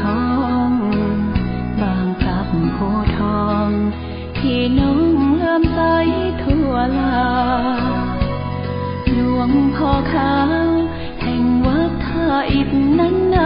ทอง บางกลับโพทอง ที่น้องงามใสทั่วลาหลวงพ่อขาว แห่งวัดท่าอิบนั้นนา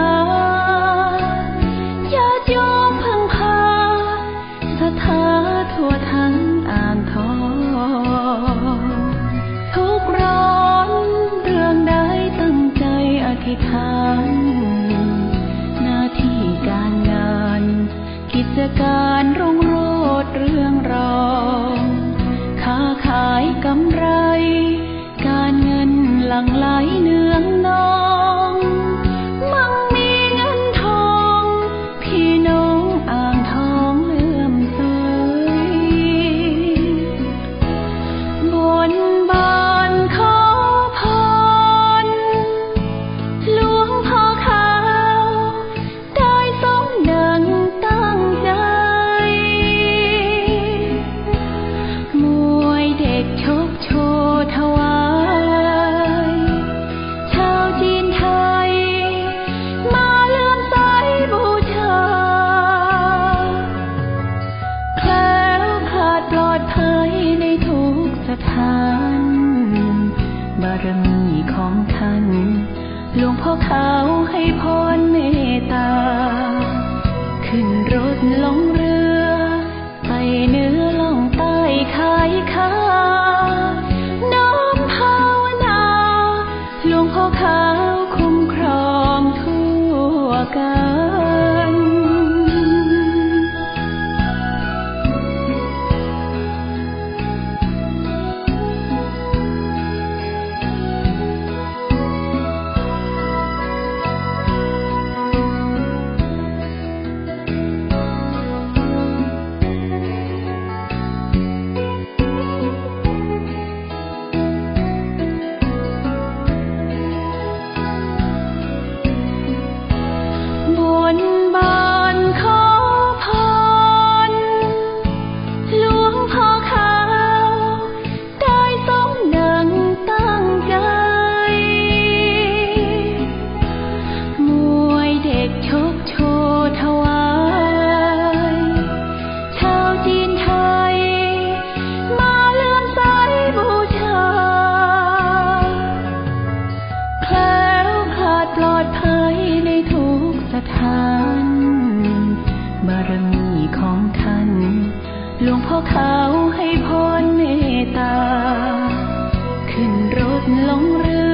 เท้าให้พรเมตตา ขึ้นรถลงเรือไปเนื้ ลอดภัยในทุกสถาน บารมีของท่านหลวงพ่อขาวให้พรเมตตา ขึ้นรถลงเรือ